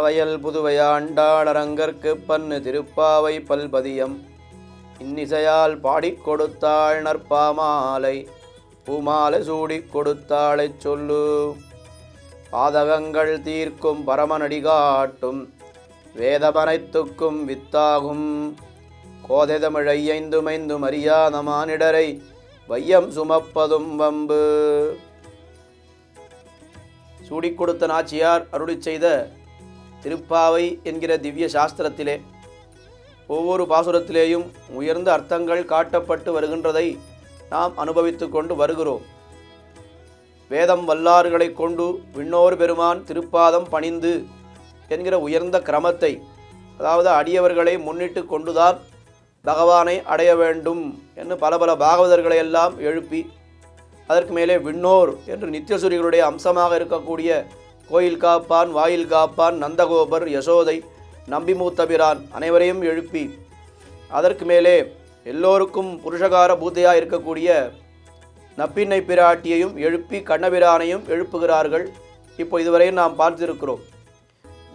வயல் புதுவையாண்டாளரங்கற்கு பன்னு திருப்பாவை பல்பதியம். இன்னிசையால் பாடிக் கொடுத்தாள் நற்பாமாலை பூமாலை சூடிக் கொடுத்தாளைச் சொல்லு. பாதகங்கள் தீர்க்கும் பரமனடி காட்டும் வேதமனைத்துக்கும் வித்தாகும். கோதை தமிழையைந்துமைந்தும் அறியாத மானிடரை வையம் சுமப்பதும் வம்பு. சூடிக் கொடுத்த நாச்சியார் அருளி செய்த திருப்பாவை என்கிற திவ்ய சாஸ்திரத்திலே ஒவ்வொரு பாசுரத்திலேயும் உயர்ந்த அர்த்தங்கள் காட்டப்பட்டு வருகின்றதை நாம் அனுபவித்து கொண்டு வருகிறோம். வேதம் வல்லார்களைக் கொண்டு விண்ணோர் பெருமான் திருப்பாதம் பணிந்து என்கிற உயர்ந்த கிரமத்தை அதாவது அடியவர்களை முன்னிட்டு கொண்டுதான் பகவானை அடைய வேண்டும் என்று பல பல பாகவதர்களை எல்லாம் எழுப்பி அதற்கு மேலே விண்ணோர் என்று நித்தியசூரிகளுடைய அம்சமாக இருக்கக்கூடிய கோயில் காப்பான் வாயில் காப்பான் நந்தகோபர் யசோதை நம்பி மூத்தபிரான் அனைவரையும் எழுப்பி அதற்கு மேலே எல்லோருக்கும் புருஷகார பூத்தையாக இருக்கக்கூடிய நப்பின்னை பிராட்டியையும் எழுப்பி கண்ணபிரானையும் எழுப்புகிறார்கள். இப்போ இதுவரையும் நாம் பார்த்திருக்கிறோம்.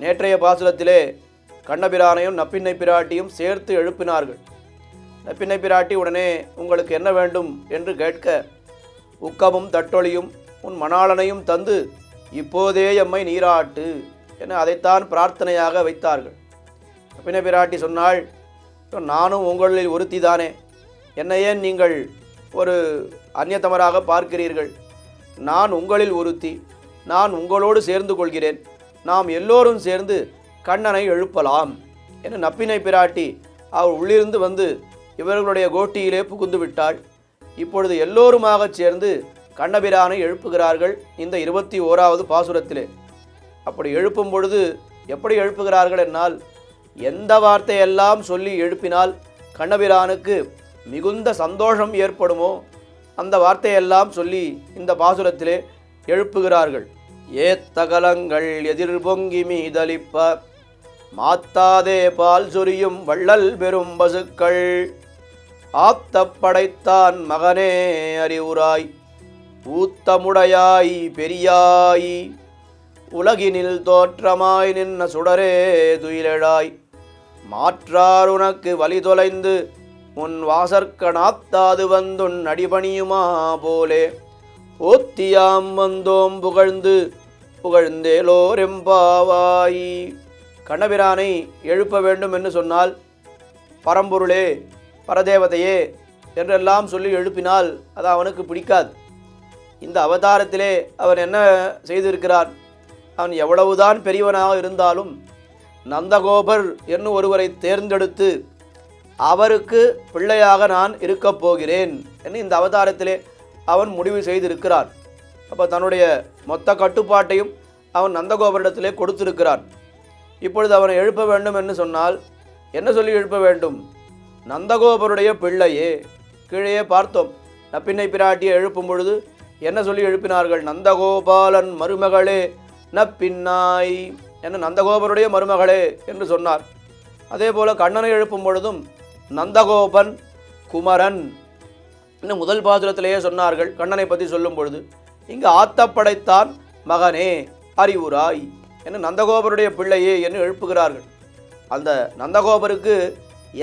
நேற்றைய பாசுரத்திலே கண்ணபிரானையும் நப்பின்னை பிராட்டியும் சேர்த்து எழுப்பினார்கள். நப்பின்னை பிராட்டி உடனே உங்களுக்கு என்ன வேண்டும்? என்று கேட்க உக்கமும் தட்டொழியும் உன் மணாளனையும் தந்து இப்போதே எம்மை நீராட்டு என அதைத்தான் பிரார்த்தனையாக வைத்தார்கள். நப்பின்னை பிராட்டி சொன்னாள் நானும் உங்களில் ஒருத்தி தானே என்னை ஏன் நீங்கள் ஒரு அந்நியத்தமராக பார்க்கிறீர்கள்? நான் உங்களில் ஒருத்தி. நான் உங்களோடு சேர்ந்து கொள்கிறேன். நாம் எல்லோரும் சேர்ந்து கண்ணனை எழுப்பலாம் என நப்பினை பிராட்டி அவர் உள்ளிருந்து வந்து இவர்களுடைய கோட்டியிலே புகுந்து விட்டாள். இப்பொழுது எல்லோருமாகச் சேர்ந்து கண்ணபிரானை எழுப்புகிறார்கள் இந்த இருபத்தி ஓராவது பாசுரத்திலே. அப்படி எழுப்பும் பொழுது எப்படி எழுப்புகிறார்கள் என்னால்? எந்த வார்த்தையெல்லாம் சொல்லி எழுப்பினால் கண்ணபிரானுக்கு மிகுந்த சந்தோஷம் ஏற்படுமோ அந்த வார்த்தையெல்லாம் சொல்லி இந்த பாசுரத்திலே எழுப்புகிறார்கள். ஏத்தகலங்கள் எதிர் பொங்கி மீதளிப்ப மாத்தாதே பால் சொரியும் வள்ளல் பெரும் பசுக்கள். ஆப்தப் படைத்தான் மகனே அறிவுராய். ஊத்தமுடையாய் பெரியாய் உலகினில் தோற்றமாய் நின்ன சுடரே துயிலழாய். மாற்றார் உனக்கு வழி தொலைந்து உன் வாசற்கணாத்தாது வந்துன் அடிபணியுமா போலே. ஓத்தியாம் வந்தோம் புகழ்ந்து புகழ்ந்தேலோரெம்பாவாய் கண்ணபிரானை எழுப்ப வேண்டும் என்று சொன்னால் பரம்பொருளே பரதேவதையே என்றெல்லாம் சொல்லி எழுப்பினால் அது அவனுக்கு பிடிக்காது. இந்த அவதாரத்திலே அவர் என்ன செய்திருக்கிறார்? அவன் எவ்வளவுதான் பெரியவனாக இருந்தாலும் நந்தகோபர் என்னும் ஒருவரை தேர்ந்தெடுத்து அவருக்கு பிள்ளையாக நான் இருக்கப் போகிறேன் என்று இந்த அவதாரத்திலே அவன் முடிவு செய்திருக்கிறான் அப்போ தன்னுடைய மொத்த கட்டுப்பாட்டையும் அவன் நந்தகோபரிடத்திலே கொடுத்திருக்கிறான். இப்பொழுது அவனை எழுப்ப வேண்டும் என்று சொன்னால் என்ன சொல்லி எழுப்ப வேண்டும்? நந்தகோபருடைய பிள்ளையே. கீழே பார்த்தோம். நப்பிண்ணை பிராட்டியை எழுப்பும் பொழுது என்ன சொல்லி எழுப்பினார்கள்? நந்தகோபாலன் மருமகளே நப்பின்னாய். என்ன நந்தகோபருடைய மருமகளே என்று சொன்னார். அதே போல் கண்ணனை எழுப்பும் பொழுதும் நந்தகோபன் குமரன் இன்னும் முதல் பாசுரத்திலேயே சொன்னார்கள் கண்ணனை பற்றி சொல்லும் பொழுது. இங்கு ஆத்தப்படைத்தான் மகனே அறிவுராய் என்று நந்தகோபருடைய பிள்ளையே என்று எழுப்புகிறார்கள். அந்த நந்தகோபருக்கு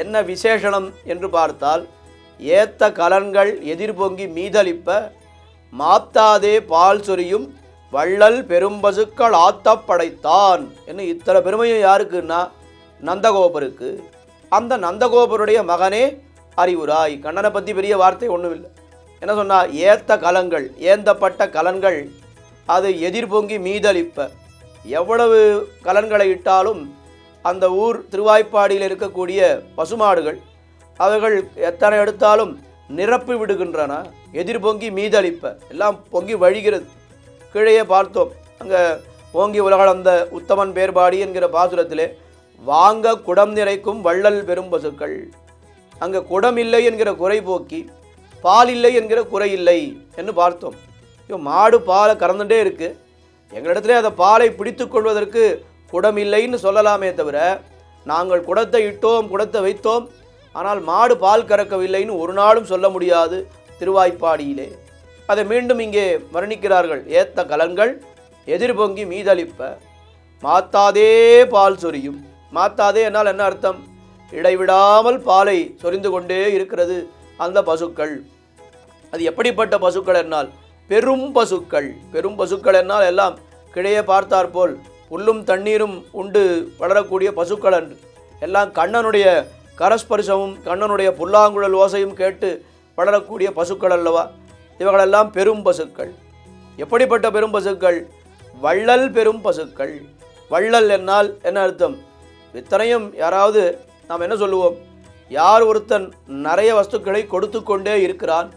என்ன விசேஷணம் என்று பார்த்தால் ஏத்த கலன்கள் எதிர்பொங்கி மீதளிப்ப மாத்தாதே பால் சொரியும் வள்ளல் பெரும்பசுக்கள் ஆத்தப்படைத்தான் படைத்தான். இத்தனை பெருமையும் யாருக்குன்னா நந்தகோபருக்கு. அந்த நந்தகோபருடைய மகனே அறிவுராய். கண்ணனை பற்றி பெரிய வார்த்தை ஒன்றும் இல்லை என்ன சொன்னால் ஏத்த கலங்கள் ஏந்தப்பட்ட கலன்கள் அது எதிர்பொங்கி மீதளிப்ப. எவ்வளவு கலன்களை இட்டாலும் அந்த ஊர் திருவாய்ப்பாடியில் இருக்கக்கூடிய பசுமாடுகள் அவைகள் எத்தனை எடுத்தாலும் நிரப்பி விடுகின்றனா. எதிர் பொங்கி மீதளிப்ப. எல்லாம் பொங்கி வழிகிறது. கீழே பார்த்தோம். அங்கே ஓங்கி உலகளந்த உத்தமன் பேர்பாடி என்கிற பாசுரத்திலே வாங்க குடம் நிறைக்கும் வள்ளல் பெரும் பசுக்கள். அங்கே குடம் இல்லை என்கிற குறை போக்கி பால் இல்லை என்கிற குறை இல்லை என்று பார்த்தோம். ஐயோ மாடு பாலை கறந்துட்டே இருக்குது எங்களிடத்துல அந்த பாலை பிடித்து கொள்வதற்கு குடம் இல்லைன்னு சொல்லலாமே தவிர நாங்கள் குடத்தை இட்டோம் குடத்தை வைத்தோம் ஆனால் மாடு பால் கறக்கவில்லைன்னு ஒரு நாளும் சொல்ல முடியாது திருவாய்ப்பாடியிலே. அதை மீண்டும் இங்கே வர்ணிக்கிறார்கள் ஏத்த கலன்கள் எதிர்பொங்கி மீதளிப்ப. மாத்தாதே பால் சொரியும். மாத்தாதே என்னால் என்ன அர்த்தம்? இடைவிடாமல் பாலை சொரிந்து கொண்டே இருக்கிறது அந்த பசுக்கள். அது எப்படிப்பட்ட பசுக்கள் என்னால் பெரும் பசுக்கள். பெரும் பசுக்கள் என்னால் எல்லாம் கிடையே பார்த்தாற்போல் புல்லும் தண்ணீரும் உண்டு வளரக்கூடிய பசுக்கள் அன்று. எல்லாம் கண்ணனுடைய கரஸ்பரிசமும் கண்ணனுடைய புல்லாங்குழல் ஓசையும் கேட்டு வளரக்கூடிய பசுக்கள் அல்லவா? இவர்களெல்லாம் பெரும் பசுக்கள். எப்படிப்பட்ட பெரும் பசுக்கள்? வள்ளல் பெரும் பசுக்கள். வள்ளல் என்னால் என்ன அர்த்தம்? இத்தனையும் யாராவது நாம் என்ன சொல்லுவோம்? யார் ஒருத்தன் நிறைய வஸ்துக்களை கொடுத்து கொண்டே இருக்கிறான்?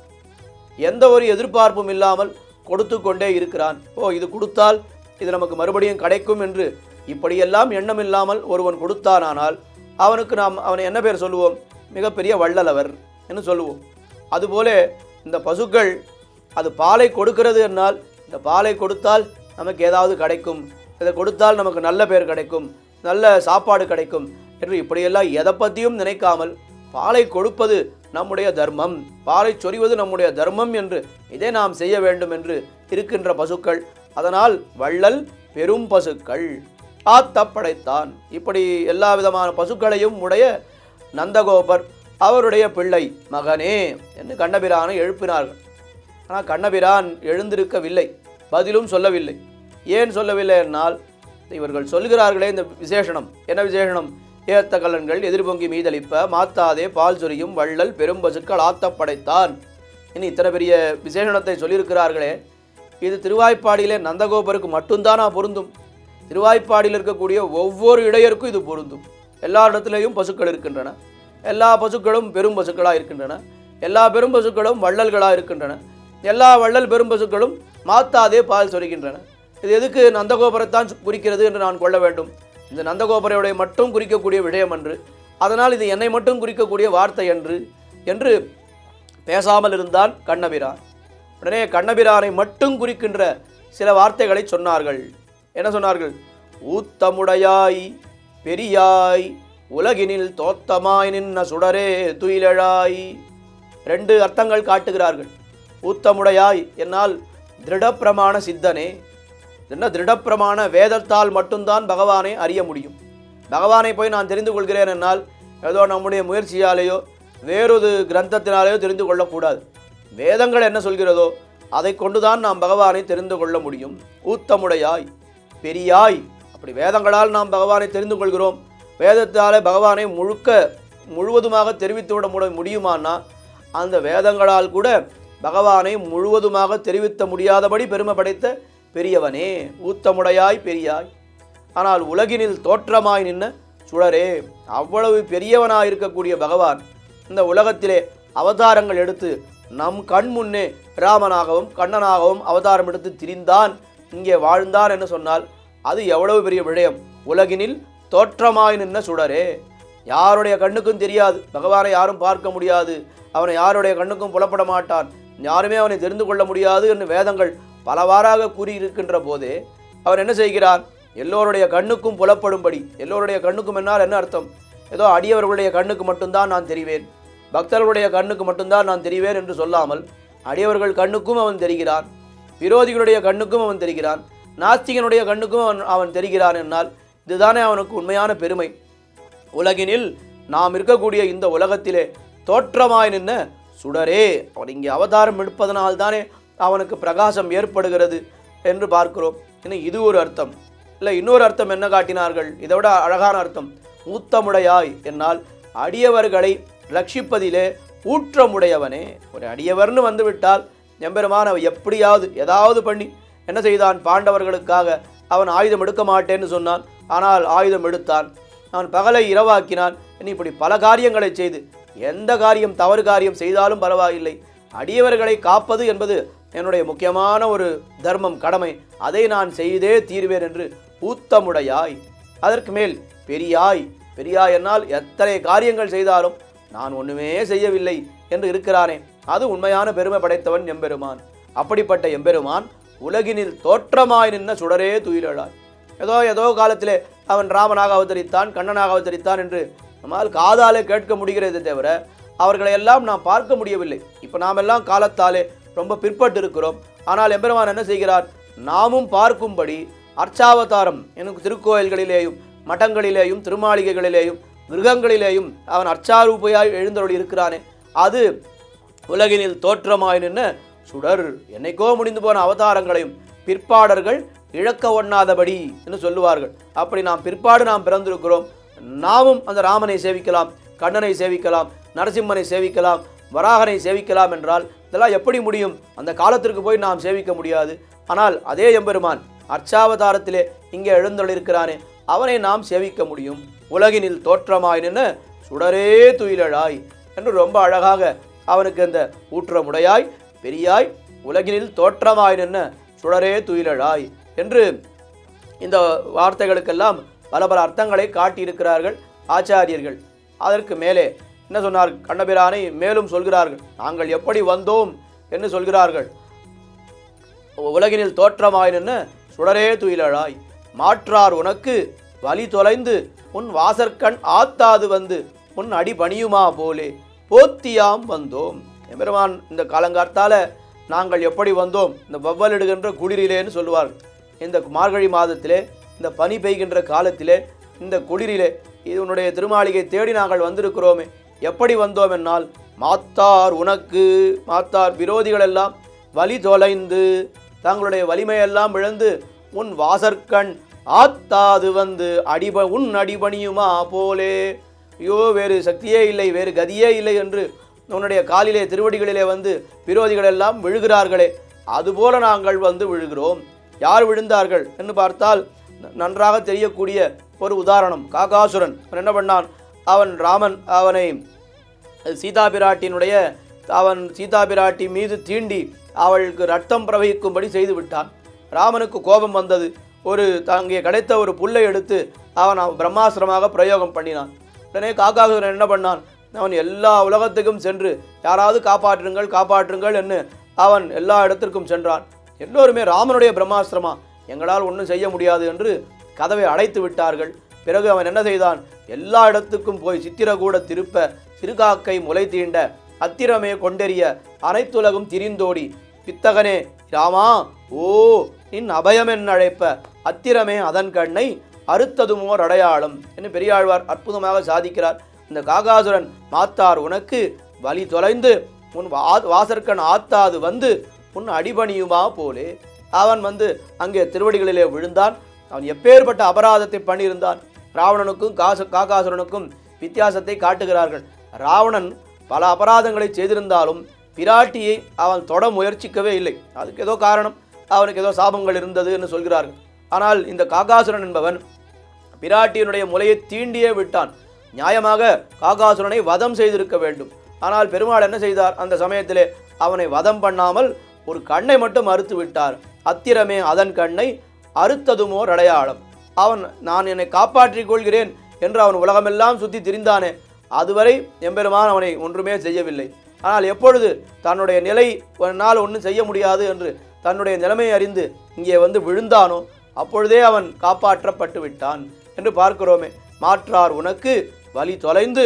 எந்த ஒரு எதிர்பார்ப்பும் இல்லாமல் கொடுத்து கொண்டே இருக்கிறான். ஓ இது கொடுத்தால் இது நமக்கு மறுபடியும் கிடைக்கும் என்று இப்படியெல்லாம் எண்ணம் இல்லாமல் ஒருவன் கொடுத்தானானால் அவனுக்கு நாம் அவனை என்ன பேர் சொல்லுவோம்? மிகப்பெரிய வள்ளலவர் என்று சொல்லுவோம். அதுபோல இந்த பசுக்கள் அது பாலை கொடுக்கிறது என்னால் இந்த பாலை கொடுத்தால் நமக்கு ஏதாவது கிடைக்கும். இதை கொடுத்தால் நமக்கு நல்ல பேர் கிடைக்கும். நல்ல சாப்பாடு கிடைக்கும். என்று இப்படியெல்லாம் எதை பற்றியும் நினைக்காமல் பாலை கொடுப்பது நம்முடைய தர்மம். பாலை சொரிவது நம்முடைய தர்மம் என்று இதை நாம் செய்ய வேண்டும் என்று இருக்கின்ற பசுக்கள். அதனால் வள்ளல் பெரும் பசுக்கள். ஆத்த படைத்தான் இப்படி எல்லா விதமான பசுக்களையும் உடைய நந்தகோபர் அவருடைய பிள்ளை மகனே என்று கண்ணபிரானை எழுப்பினார்கள். ஆனால் கண்ணபிரான் எழுந்திருக்கவில்லை பதிலும் சொல்லவில்லை. ஏன் சொல்லவில்லை என்னால் இவர்கள் சொல்கிறார்களே இந்த விசேஷணம் என்ன விசேஷணம் ஏத்த கலன்கள் எதிர்பொங்கி மீதளிப்ப மாத்தாதே பால் சொரியும் வள்ளல் பெரும் பசுக்கள் ஆத்த படைத்தான் இனி இத்தனை பெரிய விசேஷணத்தை சொல்லியிருக்கிறார்களே. இது திருவாய்ப்பாடியிலே நந்தகோபருக்கு மட்டும்தானா பொருந்தும்? திருவாய்ப்பாடியில் இருக்கக்கூடிய ஒவ்வொரு இடையருக்கும் இது பொருந்தும். எல்லா இடத்துலையும் பசுக்கள் இருக்கின்றன. எல்லா பசுக்களும் பெரும் பசுக்களாக இருக்கின்றன. எல்லா பெரும் பசுக்களும் வள்ளல்களாக இருக்கின்றன. எல்லா வள்ளல் பெரும் பசுக்களும் மாத்தாதே பால் சொல்கின்றன இது எதுக்கு நந்தகோபுரத்தான் குறிக்கிறது என்று நான் கொள்ள வேண்டும்? இந்த நந்தகோபுரையுடைய மட்டும் குறிக்கக்கூடிய விஷயம் அன்று. அதனால் இது என்னை மட்டும் குறிக்கக்கூடிய வார்த்தை என்று என்று பேசாமல் இருந்தான் கண்ணபிரான். உடனே கண்ணபிரானை மட்டும் குறிக்கின்ற சில வார்த்தைகளை சொன்னார்கள். என்ன சொன்னார்கள்? ஊத்தமுடையாய் பெரியாய் உலகினில் தோத்தமாய் நின்ன சுடரே துயிலழாய். ரெண்டு அர்த்தங்கள் காட்டுகிறார்கள். ஊத்தமுடையாய் என்னால் திருடப்பிரமாண சித்தனே என்ன திருடப்பிரமாண வேதத்தால் மட்டும்தான் பகவானை அறிய முடியும். பகவானை போய் நான் தெரிந்து கொள்கிறேன் என்னால் ஏதோ நம்முடைய முயற்சியாலேயோ வேறொரு கிரந்தத்தினாலேயோ தெரிந்து கொள்ளக்கூடாது. வேதங்கள் என்ன சொல்கிறதோ அதை கொண்டுதான் நாம் பகவானை தெரிந்து கொள்ள முடியும். ஊத்தமுடையாய். பெரியாய். அப்படி வேதங்களால் நாம் பகவானை தெரிந்து கொள்கிறோம். வேதத்தாலே பகவானை முழுக்க முழுவதுமாக தெரிவித்து விட முட முடியுமான்னா அந்த வேதங்களால் கூட பகவானை முழுவதுமாக தெரிவித்த முடியாதபடி பெருமை படைத்த பெரியவனே ஊத்தமுடையாய் பெரியாய். ஆனால் உலகினில் தோற்றமாய் நின்ன சுடரே அவ்வளவு பெரியவனாய் இருக்கக்கூடிய பகவான் இந்த உலகத்திலே அவதாரங்கள் எடுத்து நம் கண் முன்னே ராமனாகவும் கண்ணனாகவும் அவதாரம் எடுத்து திரிந்தான் இங்கே வாழ்ந்தார் என்று சொன்னால் அது எவ்வளவு பெரிய விடயம்? உலகினில் தோற்றமாய் நின்ன சுடரே. யாருடைய கண்ணுக்கும் தெரியாது. பகவானை யாரும் பார்க்க முடியாது. அவனை யாருடைய கண்ணுக்கும் புலப்பட மாட்டான். யாருமே அவனை தெரிந்து கொள்ள முடியாது என்று வேதங்கள் பலவாறாக கூறியிருக்கின்ற போதே அவர் என்ன செய்கிறார்? எல்லோருடைய கண்ணுக்கும் புலப்படும்படி எல்லோருடைய கண்ணுக்கும் என்னால் என்ன அர்த்தம்? ஏதோ அடியவர்களுடைய கண்ணுக்கு மட்டும்தான் நான் தெரிவேன். பக்தர்களுடைய கண்ணுக்கு மட்டும்தான் நான் தெரிவேன் என்று சொல்லாமல் அடியவர்கள் கண்ணுக்கும் அவன் தெரிகிறான். விரோதிகளுடைய கண்ணுக்கும் அவன் தெரிகிறான். நாஸ்திகனுடைய கண்ணுக்கும் அவன் அவன் தெரிகிறான் என்னால். இதுதானே அவனுக்கு உண்மையான பெருமை. உலகினில் நாம் இருக்கக்கூடிய இந்த உலகத்திலே தோற்றமாய் நின்ன சுடரே அவன் இங்கே அவதாரம் எடுப்பதனால்தானே அவனுக்கு பிரகாசம் ஏற்படுகிறது என்று பார்க்கிறோம். இன்னும் இது ஒரு அர்த்தம். இல்லை இன்னொரு அர்த்தம் என்ன காட்டினார்கள்? இதை விட அழகான அர்த்தம். ஊத்தமுடையாய் என்னால் அடியவர்களை ரட்சிப்பதிலே ஊற்றமுடையவனே. ஒரு அடியவர்னு வந்துவிட்டால் எம்பெருமான் அவன் எப்படியாவது ஏதாவது பண்ணி என்ன செய்தான்? பாண்டவர்களுக்காக அவன் ஆயுதம் எடுக்க மாட்டேன்னு சொன்னான். ஆனால் ஆயுதம் எடுத்தான். அவன் பகலை இரவாக்கினான். இப்படி பல காரியங்களை செய்து எந்த காரியம் தவறு காரியம் செய்தாலும் பரவாயில்லை. அடியவர்களை காப்பது என்பது என்னுடைய முக்கியமான ஒரு தர்மம் கடமை. அதை நான் செய்தே தீர்வேன் என்று ஊத்தமுடையாய். அதற்கு மேல் பெரியாய் பெரியாய் என்னால் எத்தனை காரியங்கள் செய்தாலும் நான் ஒன்றுமே செய்யவில்லை என்று இருக்கிறானே. அது உண்மையான பெருமை படைத்தவன் எம்பெருமான். அப்படிப்பட்ட எம்பெருமான் உலகினில் தோற்றமாய் நின்ன சுடரே துயிலழாய் ஏதோ ஏதோ காலத்திலே அவன் ராமனாக அவதரித்தான் கண்ணனாக அவதரித்தான் என்று நம்மால் காதாலே கேட்க முடிகிறதே தவிர அவர்களை எல்லாம் நாம் பார்க்க முடியவில்லை. இப்போ நாம் எல்லாம் காலத்தாலே ரொம்ப பிற்பட்டு இருக்கிறோம் ஆனால் எம்பெருமான் என்ன செய்கிறார்? நாமும் பார்க்கும்படி அர்ச்சாவதாரம் எனக்கு திருக்கோயில்களிலேயும் மட்டங்களிலேயும் திருமாளிகைகளிலேயும் மிருகங்களிலேயும் அவன் அர்ச்சாரூபையாய் எழுந்தருள் இருக்கிறானே அது உலகினில் தோற்றமாய் நின்ன சுடர் என்னைக்கோ முடிந்து போன அவதாரங்களையும் பிற்பாடர்கள் இழக்க ஒண்ணாதபடி என்று சொல்லுவார்கள். அப்படி நாம் பிற்பாடு நாம் பிறந்திருக்கிறோம். நாமும் அந்த ராமனை சேவிக்கலாம் கண்ணனை சேவிக்கலாம் நரசிம்மனை சேவிக்கலாம் வராகனை சேவிக்கலாம் என்றால் இதெல்லாம் எப்படி முடியும்? அந்த காலத்திற்கு போய் நாம் சேவிக்க முடியாது. ஆனால் அதே எம்பெருமான் அர்ச்சாவதாரத்திலே இங்கே எழுந்தொழிருக்கிறானே அவனை நாம் சேவிக்க முடியும். உலகினில் தோற்றமாய் நின்று சுடரே துயிலழாய் என்று ரொம்ப அழகாக அவனுக்கு அந்த ஊற்றமுடையாய் பெரியாய் உலகினில் தோற்றமாய் நின்ன சுடரே துயிலழாய் என்று இந்த வார்த்தைகளுக்கெல்லாம் பல பல அர்த்தங்களை காட்டியிருக்கிறார்கள் ஆச்சாரியர்கள். அதற்கு மேலே என்ன சொன்னார்? கண்ணபிரானை மேலும் சொல்கிறார்கள் நாங்கள் எப்படி வந்தோம்? என்று சொல்கிறார்கள். உலகினில் தோற்றமாய் நின்ன சுடரே துயிலழாய் மாற்றார் உனக்கு வழி தொலைந்து உன் வாசற்கண் ஆத்தாது வந்து உன் அடி பணியுமா போலே? போத்தியாம் வந்தோம். எம்பெருமான் இந்த காலங்கார்த்தால நாங்கள் எப்படி வந்தோம்? இந்த வவ்வலிடுகின்ற குளிரிலேன்னு சொல்லுவார். இந்த மார்கழி மாதத்திலே இந்த பனி பெய்கின்ற காலத்திலே இந்த குளிரிலே இதனுடைய திருமாளிகை தேடி நாங்கள் வந்திருக்கிறோமே. எப்படி வந்தோம் என்னால்? மாத்தார் உனக்கு மாத்தார் விரோதிகள் எல்லாம் வலி தொலைந்து தங்களுடைய வலிமையெல்லாம் இழந்து உன் வாசற்கண் ஆத்தாது வந்து அடிப உன் அடிபணியுமா போலே? ஐயோ வேறு சக்தியே இல்லை வேறு கதியே இல்லை என்று உன்னுடைய காலிலே திருவடிகளிலே வந்து விரோதிகள் எல்லாம் விழுகிறார்களே. அதுபோல நாங்கள் வந்து விழுகிறோம். யார் விழுந்தார்கள் என்று பார்த்தால் நன்றாக தெரியக்கூடிய ஒரு உதாரணம். காகாசுரன். அவன் என்ன பண்ணான்? அவன் ராமன் அவனை சீதா பிராட்டியினுடைய அவன் சீதா பிராட்டி மீது தீண்டி அவளுக்கு ரத்தம் பிரவகிக்கும்படி செய்து விட்டான். ராமனுக்கு கோபம் வந்தது. ஒரு அங்கே கிடைத்த ஒரு புல்லை எடுத்து அவன் பிரம்மாசிரமாக பிரயோகம் பண்ணினான். உடனே காக்காசுரன் என்ன பண்ணான்? அவன் எல்லா உலகத்துக்கும் சென்று யாராவது காப்பாற்றுங்கள் காப்பாற்றுங்கள் என்று அவன் எல்லா இடத்திற்கும் சென்றான். எல்லோருமே ராமனுடைய பிரம்மாஸ்திரமா? எங்களால் ஒன்றும் செய்ய முடியாது என்று கதவை அடைத்து விட்டார்கள். பிறகு அவன் என்ன செய்தான்? எல்லா இடத்துக்கும் போய் சித்திரகூட திருப்ப சிறுகாக்கை முளை தீண்ட அத்திரமே கொண்டெறிய அனைத்துலகும் திரிந்தோடி பித்தகனே ராமா ஓ நின் அபயமென் அழைப்ப அத்திரமே அதன் கண்ணை அறுத்ததுமோர் அடையாளம் என்று பெரியாழ்வார் அற்புதமாக சாதிக்கிறார். இந்த காகாசுரன் மாத்தார் உனக்கு வழி தொலைந்து உன் வா- வாசற்கண் ஆத்தாது வந்து உன் அடிபணியுமா போலே? அவன் வந்து அங்கே திருவடிகளிலே விழுந்தான். அவன் எப்பேற்பட்ட அபராதத்தை பண்ணியிருந்தான். ராவணனுக்கும் காசு காகாசுரனுக்கும் வித்தியாசத்தை காட்டுகிறார்கள். ராவணன் பல அபராதங்களை செய்திருந்தாலும் பிராட்டியை அவன் தொட முயற்சிக்கவே இல்லை. அதுக்கு ஏதோ காரணம். அவனுக்கு ஏதோ சாபங்கள் இருந்தது என்று சொல்கிறார்கள். ஆனால் இந்த காகாசுரன் என்பவன் பிராட்டியினுடைய முலையை தீண்டியே விட்டான். நியாயமாக காகாசுரனை வதம் செய்திருக்க வேண்டும். ஆனால் பெருமாள் என்ன செய்தார்? அந்த சமயத்திலே அவனை வதம் பண்ணாமல் ஒரு கண்ணை மட்டும் அறுத்து விட்டார். அத்திரமே அதன் கண்ணை அறுத்ததுமோர் அடையாளம் அவன் நான் என்னை காப்பாற்றிக் கொள்கிறேன் என்று அவன் உலகமெல்லாம் சுற்றி திரிந்தானே. அதுவரை எம்பெருமான் அவனை ஒன்றுமே செய்யவில்லை. ஆனால் எப்பொழுது தன்னுடைய நிலை என்னால் ஒன்றும் செய்ய முடியாது என்று தன்னுடைய நிலைமையை அறிந்து இங்கே வந்து விழுந்தானோ அப்பொழுதே அவன் காப்பாற்றப்பட்டு விட்டான் என்று பார்க்கிறோமே. மாற்றார் உனக்கு வழி தொலைந்து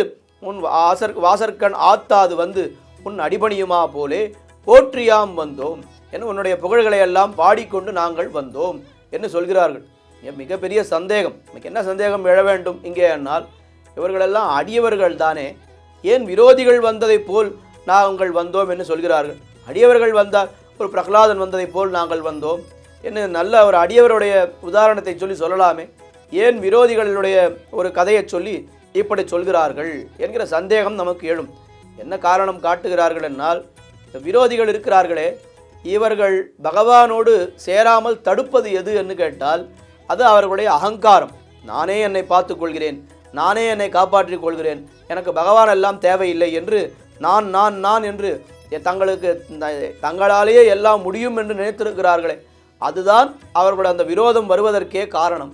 உன் வாசர் வாசற்கண் ஆத்தாது வந்து உன் அடிபணியுமா போலே? போற்றியாம் வந்தோம் என்று உன்னுடைய புகழ்களை எல்லாம் பாடிக்கொண்டு நாங்கள் வந்தோம் என்று சொல்கிறார்கள். மிகப்பெரிய சந்தேகம். நமக்கு என்ன சந்தேகம் எழ வேண்டும் இங்கே என்னால்? இவர்களெல்லாம் அடியவர்கள் தானே. ஏன் விரோதிகள் வந்ததைப் போல் நாங்கள் வந்தோம் என்று சொல்கிறார்கள். அடியவர்கள் வந்தால் ஒரு பிரகலாதன் வந்ததைப் போல் நாங்கள் வந்தோம். என்ன நல்ல ஒரு அடியவருடைய உதாரணத்தை சொல்லி சொல்லலாமே. ஏன் விரோதிகளுடைய ஒரு கதையை சொல்லி இப்படி சொல்கிறார்கள் என்கிற சந்தேகம் நமக்கு எழும். என்ன காரணம் காட்டுகிறார்கள் என்னால் இந்த விரோதிகள் இருக்கிறார்களே இவர்கள் பகவானோடு சேராமல் தடுப்பது எது என்று கேட்டால் அது அவர்களுடைய அகங்காரம். நானே என்னை பார்த்துக்கொள்கிறேன் நானே என்னை காப்பாற்றிக் கொள்கிறேன் எனக்கு பகவான் எல்லாம் தேவையில்லை என்று நான் நான் நான் என்று தங்களுக்கு த- தங்களாலேயே எல்லாம் முடியும் என்று நினைத்திருக்கிறார்களே. அதுதான் அவர்களுடைய அந்த விரோதம் வருவதற்கே காரணம்.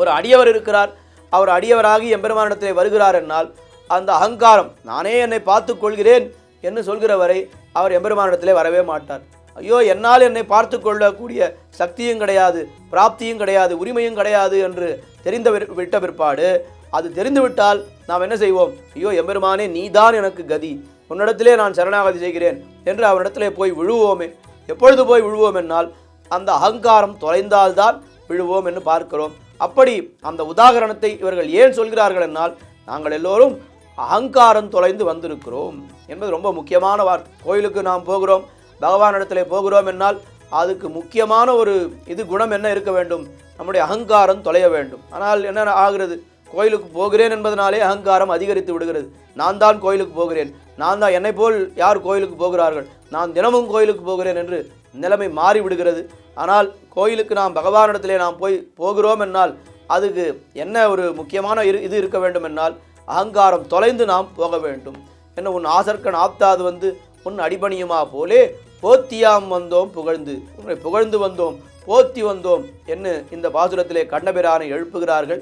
ஒரு அடியவர் இருக்கிறார் அவர் அடியவராகி எம்பெருமானிடத்திலே வருகிறார் என்னால் அந்த அகங்காரம் நானே என்னை பார்த்து கொள்கிறேன் என்று சொல்கிறவரை அவர் எம்பெருமானிடத்திலே வரவே மாட்டார். ஐயோ என்னால் என்னை பார்த்து கொள்ளக்கூடிய சக்தியும் கிடையாது பிராப்தியும் கிடையாது உரிமையும் கிடையாது என்று தெரிந்த விட்ட பிற்பாடு அது தெரிந்துவிட்டால் நாம் என்ன செய்வோம்? ஐயோ எம்பெருமானே நீதான் எனக்கு கதி உன்னிடத்திலே நான் சரணாகதி செய்கிறேன் என்று அவனிடத்திலே போய் விழுவோமே. எப்பொழுது போய் விழுவோம் என்னால்? அந்த அகங்காரம் தொலைந்தால்தான் விழுவோம் என்று பார்க்கிறோம். அப்படி அந்த உதாகரணத்தை இவர்கள் ஏன் சொல்கிறார்கள் என்னால் நாங்கள் எல்லோரும் அகங்காரம் தொலைந்து வந்திருக்கிறோம் என்பது ரொம்ப முக்கியமான வார்த்தை. கோயிலுக்கு நாம் போகிறோம் பகவானிடத்தில் போகிறோம் என்னால் அதுக்கு முக்கியமான ஒரு இது குணம் என்ன இருக்க வேண்டும்? நம்முடைய அகங்காரம் தொலைய வேண்டும். ஆனால் என்ன ஆகிறது? கோயிலுக்கு போகிறேன் என்பதனாலே அகங்காரம் அதிகரித்து விடுகிறது. நான் தான் கோயிலுக்கு போகிறேன். நான் தான் என்னை போல் யார் கோயிலுக்கு போகிறார்கள்? நான் தினமும் கோயிலுக்கு போகிறேன் என்று நிலைமை மாறிவிடுகிறது. ஆனால் கோயிலுக்கு நாம் பகவானிடத்திலே நாம் போய் போகிறோம் என்னால் அதுக்கு என்ன ஒரு முக்கியமான இரு இது இருக்க வேண்டும் என்னால் அகங்காரம் தொலைந்து நாம் போக வேண்டும். என்ன உன் ஆசர்க்கன் ஆப்தாது வந்து உன் அடிபணியுமா போலே? போத்தியாம் வந்தோம் புகழ்ந்து. உன்னை புகழ்ந்து வந்தோம் போத்தி வந்தோம் என்று இந்த பாசுரத்திலே கண்ணபிரானை எழுப்புகிறார்கள்.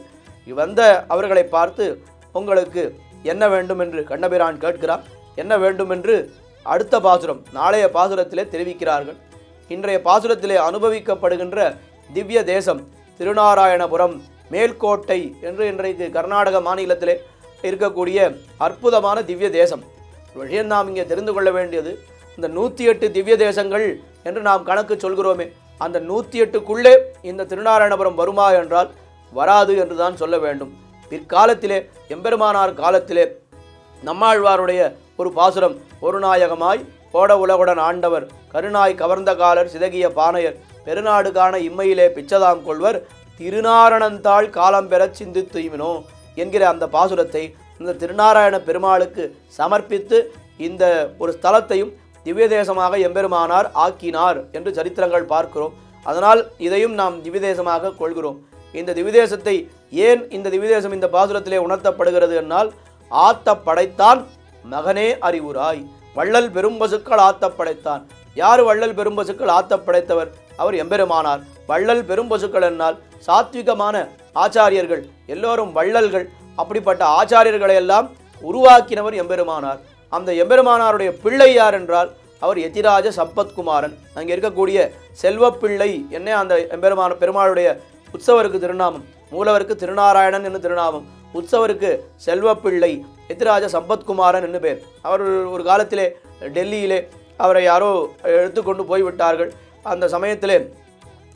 வந்த அவர்களை பார்த்து உங்களுக்கு என்ன வேண்டும் என்று கண்ணபிரான் கேட்கிறான். என்ன வேண்டும் என்று அடுத்த பாசுரம் நாளைய பாசுரத்திலே தெரிவிக்கிறார்கள். இன்றைய பாசுரத்திலே அனுபவிக்கப்படுகின்ற திவ்ய தேசம் திருநாராயணபுரம் மேல்கோட்டை என்று இன்றைக்கு கர்நாடக மாநிலத்திலே இருக்கக்கூடிய அற்புதமான திவ்ய தேசம். விஷயம் நாம் இங்கே தெரிந்து கொள்ள வேண்டியது இந்த நூற்றி எட்டு திவ்ய தேசங்கள் என்று நாம் கணக்கு சொல்கிறோமே அந்த நூற்றி எட்டுக்குள்ளே இந்த திருநாராயணபுரம் வருமா என்றால் வராது என்று தான் சொல்ல வேண்டும். பிற்காலத்திலே எம்பெருமானார் காலத்திலே நம்மாழ்வாருடைய ஒரு பாசுரம் ஒரு நாயகமாய் கோட உலகுடன் ஆண்டவர் கருணாய் கவர்ந்த காலர் சிதகிய பானையர் பெருநாடு காண இம்மையிலே பிச்சதாம் கொள்வர் திருநாரணந்தாள் காலம் பெறச் சிந்தித்து இவனோ என்கிற அந்த பாசுரத்தை இந்த திருநாராயண பெருமாளுக்கு சமர்ப்பித்து இந்த ஒரு ஸ்தலத்தையும் திவ்ய தேசமாக எம்பெருமானார் ஆக்கினார் என்று சரித்திரங்கள் பார்க்கிறோம். அதனால் இதையும் நாம் திவ்யதேசமாக கொள்கிறோம். இந்த திவ்யதேசத்தை ஏன் இந்த திவ்யதேசம் இந்த பாசுரத்திலே உணர்த்தப்படுகிறது என்னால் ஆத்த படைத்தான் மகனே அறிவுராய். வள்ளல் பெரும்பசுக்கள் ஆத்த படைத்தான். யார் வள்ளல் பெரும்பசுக்கள் ஆத்த படைத்தவர்? அவர் எம்பெருமானார். வள்ளல் பெரும்பசுக்கள் என்னால் சாத்விகமான ஆச்சாரியர்கள் எல்லோரும் வள்ளல்கள் அப்படிப்பட்ட ஆச்சாரியர்களை எல்லாம் உருவாக்கினவர் எம்பெருமானார். அந்த எம்பெருமானாருடைய பிள்ளை யார் என்றால் அவர் எதிராஜ சம்பத்குமாரன். அங்கே இருக்கக்கூடிய செல்வப்பிள்ளை என்ன அந்த எம்பெருமான பெருமாளுடைய உற்சவருக்கு திருநாமம் மூலவருக்கு திருநாராயணன் என்று திருநாமம். உற்சவருக்கு செல்வப்பிள்ளை எத்திராஜ சம்பத்குமாரன் என்று பேர். அவர் ஒரு காலத்திலே டெல்லியிலே அவரை யாரோ எடுத்துக்கொண்டு போய்விட்டார்கள். அந்த சமயத்திலே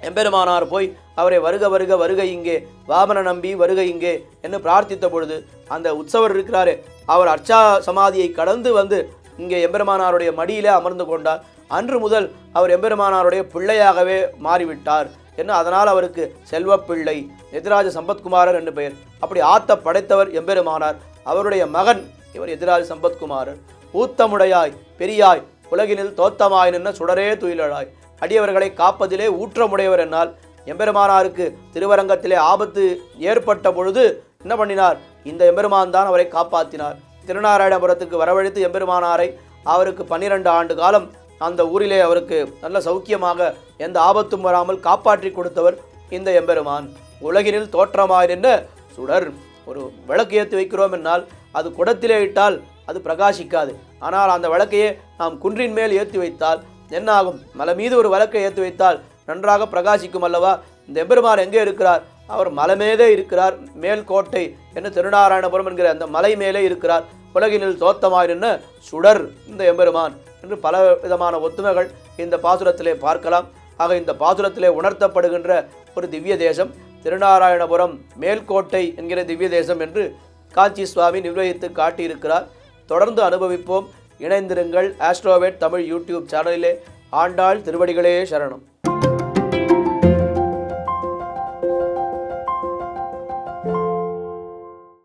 எம்பெருமானார் போய் அவரை வருக வருக வருக இங்கே வாமன நம்பி வருக இங்கே என்று பிரார்த்தித்த பொழுது அந்த உற்சவர் இருக்கிறாரே. அவர் அர்ச்சா சமாதியை கடந்து வந்து இங்கே எம்பெருமானாருடைய மடியிலே அமர்ந்து கொண்டார். அன்று முதல் அவர் எம்பெருமானாருடைய பிள்ளையாகவே மாறிவிட்டார். என்ன அதனால் அவருக்கு செல்வப்பிள்ளை எதிராஜ சம்பத்குமாரர் என்று பெயர். அப்படி ஆத்த படைத்தவர் எம்பெருமானார். அவருடைய மகன் இவர் எதிராஜ சம்பத்குமாரர். ஊத்தமுடையாய் பெரியாய் உலகினில் தோத்தமாய் நின்ன சுடரே துயிலழாய். அடியவர்களை காப்பதிலே ஊற்றமுடையவர் என்னால். எம்பெருமானாருக்கு திருவரங்கத்திலே ஆபத்து ஏற்பட்ட பொழுது என்ன பண்ணினார்? இந்த எம்பெருமான் தான் அவரை காப்பாற்றினார் திருநாராயணபுரத்துக்கு வரவழைத்து எம்பெருமானாரை அவருக்கு பன்னிரண்டு ஆண்டு காலம் அந்த ஊரிலே அவருக்கு நல்ல சௌக்கியமாக எந்த ஆபத்தும் வராமல் காப்பாற்றி கொடுத்தவர் இந்த எம்பெருமான். உலகினில் தோற்றமாய் நின்ற சுடர். ஒரு விளக்கு ஏற்றி வைக்கிறோம் என்னால் அது குடத்திலே இட்டால் அது பிரகாசிக்காது. ஆனால் அந்த விளக்கையே நாம் குன்றின் மேல் ஏற்றி வைத்தால் என்ன ஆகும் மலை மீது ஒரு விளக்கை ஏற்றி வைத்தால் நன்றாக பிரகாசிக்கும் அல்லவா? இந்த எம்பெருமான் எங்கே இருக்கிறார்? அவர் மலை மேலே இருக்கிறார். மேல் கோட்டை திருநாராயணபுரம் என்கிற அந்த மலை மேலே இருக்கிறார். உலகினில் தோத்தமாய் சுடர் இந்த எம்பெருமான் என்று பல விதமான ஒத்துமைகள் இந்த பாசுரத்திலே பார்க்கலாம். ஆக இந்த பாசுரத்திலே உணர்த்தப்படுகின்ற ஒரு திவ்ய தேசம் திருநாராயணபுரம் மேல்கோட்டை என்கிற திவ்ய தேசம் என்று காஞ்சி சுவாமி நிர்வகித்து காட்டியிருக்கிறார். தொடர்ந்து அனுபவிப்போம். இணைந்திருங்கள். ஆஸ்ட்ரோவேட் தமிழ் யூடியூப் சேனலிலே ஆண்டாள் திருவடிகளே சரணம்.